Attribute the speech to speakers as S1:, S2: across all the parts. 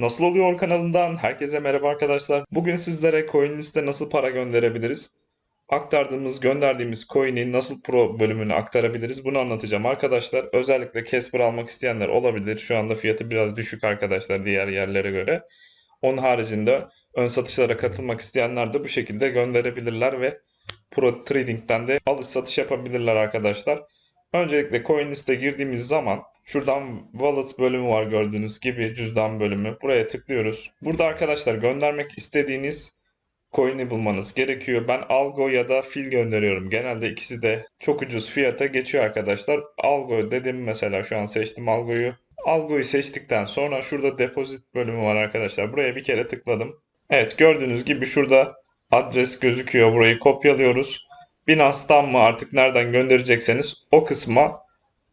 S1: Nasıl oluyor kanalından herkese merhaba arkadaşlar. Bugün sizlere CoinList'e nasıl para gönderebiliriz? Aktardığımız, gönderdiğimiz coin'i nasıl pro bölümünü aktarabiliriz? Bunu anlatacağım arkadaşlar. Özellikle Casper almak isteyenler olabilir. Şu anda fiyatı biraz düşük arkadaşlar diğer yerlere göre. Onun haricinde ön satışlara katılmak isteyenler de bu şekilde gönderebilirler ve Pro Trading'den de alış satış yapabilirler arkadaşlar. Öncelikle CoinList'e girdiğimiz zaman şuradan Wallet bölümü var gördüğünüz gibi cüzdan bölümü. Buraya tıklıyoruz. Burada arkadaşlar göndermek istediğiniz coin'i bulmanız gerekiyor. Ben Algo ya da Fil gönderiyorum. Genelde ikisi de çok ucuz fiyata geçiyor arkadaşlar. Algo dedim mesela şu an seçtim Algo'yu. Algo'yu seçtikten sonra şurada depozit bölümü var arkadaşlar. Buraya bir kere tıkladım. Evet gördüğünüz gibi şurada adres gözüküyor. Burayı kopyalıyoruz. Binance'dan mı artık nereden gönderecekseniz o kısma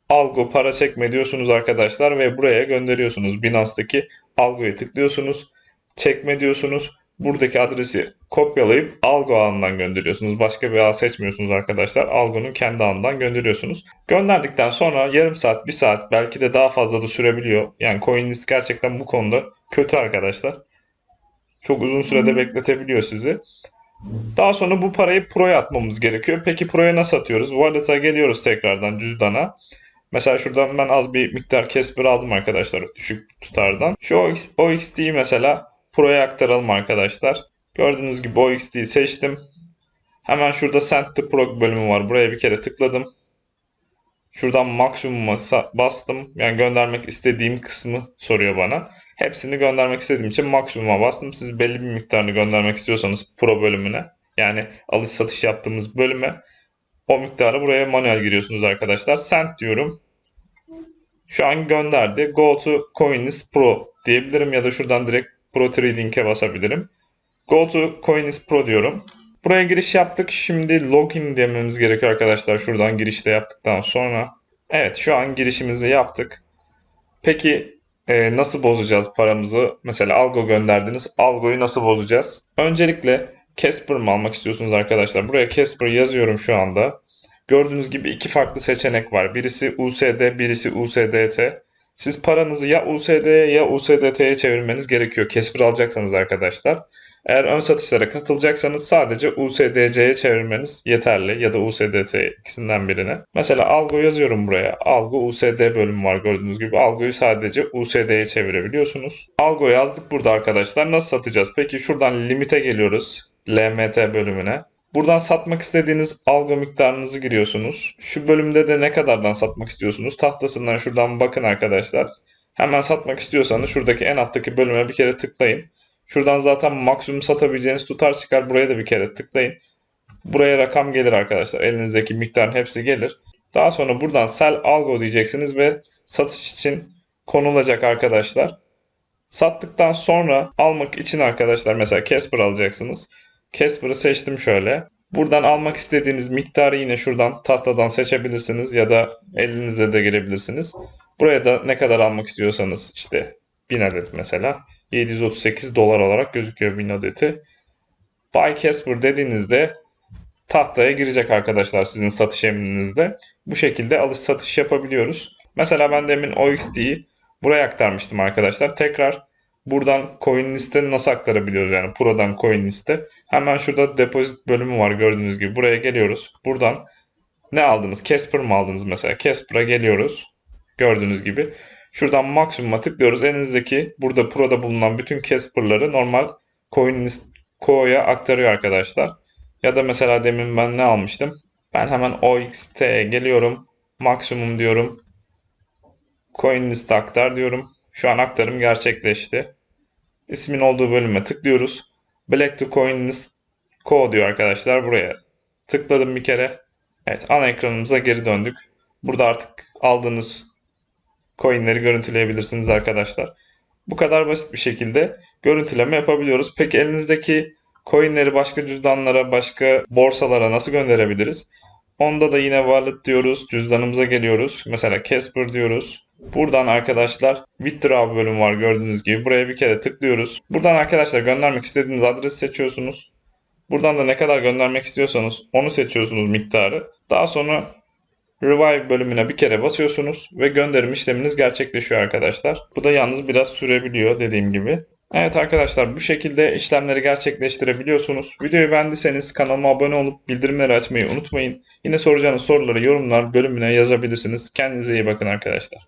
S1: Algo para çekme diyorsunuz arkadaşlar ve buraya gönderiyorsunuz. Binance'daki Algo'ya tıklıyorsunuz. Çekme diyorsunuz. Buradaki adresi kopyalayıp Algo ağından gönderiyorsunuz. Başka bir ağ seçmiyorsunuz arkadaşlar. Algo'nun kendi ağından gönderiyorsunuz. Gönderdikten sonra yarım saat, bir saat belki de daha fazla da sürebiliyor. Yani CoinList gerçekten bu konuda kötü arkadaşlar. Çok uzun sürede bekletebiliyor sizi. Daha sonra bu parayı Pro'ya atmamız gerekiyor. Peki Pro'ya nasıl atıyoruz? Wallet'a geliyoruz tekrardan cüzdana. Mesela şuradan ben az bir miktar Casper aldım arkadaşlar düşük tutardan. Şu OX, OXD'yi mesela Pro'ya aktaralım arkadaşlar. Gördüğünüz gibi OXD'yi seçtim. Hemen şurada Send to Pro bölümü var. Buraya bir kere tıkladım. Şuradan maksimuma bastım. Yani göndermek istediğim kısmı soruyor bana. Hepsini göndermek istediğim için maksimuma bastım. Siz belli bir miktarını göndermek istiyorsanız Pro bölümüne yani alış satış yaptığımız bölüme o miktarı buraya manuel giriyorsunuz arkadaşlar. Send diyorum. Şu an gönderdi. Go to Coinlist Pro diyebilirim ya da şuradan direkt Pro Trading'e basabilirim. Go to Coinlist Pro diyorum. Buraya giriş yaptık. Şimdi login dememiz gerekiyor arkadaşlar. Şuradan girişte yaptıktan sonra. Evet şu an girişimizi yaptık. Peki e, nasıl bozacağız paramızı? Mesela algo gönderdiniz. Algoyu nasıl bozacağız? Öncelikle Casper mı almak istiyorsunuz arkadaşlar? Buraya Casper yazıyorum şu anda. Gördüğünüz gibi iki farklı seçenek var. Birisi USD, birisi USDT. Siz paranızı ya USD'ye ya USDT'ye çevirmeniz gerekiyor. Casper alacaksanız arkadaşlar. Eğer ön satışlara katılacaksanız sadece USDC'ye çevirmeniz yeterli ya da USDT ikisinden birine. Mesela algo yazıyorum buraya. Algo USD bölümü var gördüğünüz gibi. Algoyu sadece USD'ye çevirebiliyorsunuz. Algo yazdık burada arkadaşlar. Nasıl satacağız? Peki şuradan limite geliyoruz. LMT bölümüne. Buradan satmak istediğiniz algo miktarınızı giriyorsunuz. Şu bölümde de ne kadardan satmak istiyorsunuz? Tahtasından şuradan bakın arkadaşlar. Hemen satmak istiyorsanız şuradaki en alttaki bölüme bir kere tıklayın. Şuradan zaten maksimum satabileceğiniz tutar çıkar. Buraya da bir kere tıklayın. Buraya rakam gelir arkadaşlar. Elinizdeki miktarın hepsi gelir. Daha sonra buradan sell algo diyeceksiniz ve satış için konulacak arkadaşlar. Sattıktan sonra almak için arkadaşlar mesela Casper alacaksınız. Casper'ı seçtim şöyle. Buradan almak istediğiniz miktarı yine şuradan tahtadan seçebilirsiniz ya da elinizle de girebilirsiniz. Buraya da ne kadar almak istiyorsanız işte 1000 adet mesela 738 dolar olarak gözüküyor 1000 adeti. Buy Casper dediğinizde tahtaya girecek arkadaşlar sizin satış emrinizde. Bu şekilde alış satış yapabiliyoruz. Mesela ben demin OXD'yi buraya aktarmıştım arkadaşlar. Tekrar buradan coin liste nasıl aktarabiliyoruz yani Pro'dan coin liste. Hemen şurada depozit bölümü var gördüğünüz gibi. Buraya geliyoruz. Buradan ne aldınız? Casper mı aldınız mesela? Casper'a geliyoruz. Gördüğünüz gibi. Şuradan maksimuma tıklıyoruz. Elinizdeki burada Pro'da bulunan bütün Casper'ları normal CoinList Co'ya aktarıyor arkadaşlar. Ya da mesela demin ben ne almıştım? Ben hemen OXT'ye geliyorum. Maksimum diyorum. CoinList aktar diyorum. Şu an aktarım gerçekleşti. İsmin olduğu bölüme tıklıyoruz. Black to CoinList Co diyor arkadaşlar buraya. Tıkladım bir kere. Evet ana ekranımıza geri döndük. Burada artık aldığınız coinleri görüntüleyebilirsiniz arkadaşlar. Bu kadar basit bir şekilde görüntüleme yapabiliyoruz. Peki elinizdeki coinleri başka cüzdanlara, başka borsalara nasıl gönderebiliriz? Onda da yine wallet diyoruz. Cüzdanımıza geliyoruz. Mesela Casper diyoruz. Buradan arkadaşlar withdraw bölüm var gördüğünüz gibi. Buraya bir kere tıklıyoruz. Buradan arkadaşlar göndermek istediğiniz adresi seçiyorsunuz. Buradan da ne kadar göndermek istiyorsanız onu seçiyorsunuz miktarı. Daha sonra Revive bölümüne bir kere basıyorsunuz ve gönderim işleminiz gerçekleşiyor arkadaşlar. Bu da yalnız biraz sürebiliyor dediğim gibi. Evet arkadaşlar bu şekilde işlemleri gerçekleştirebiliyorsunuz. Videoyu beğendiyseniz kanalıma abone olup bildirimleri açmayı unutmayın. Yine soracağınız soruları yorumlar bölümüne yazabilirsiniz. Kendinize iyi bakın arkadaşlar.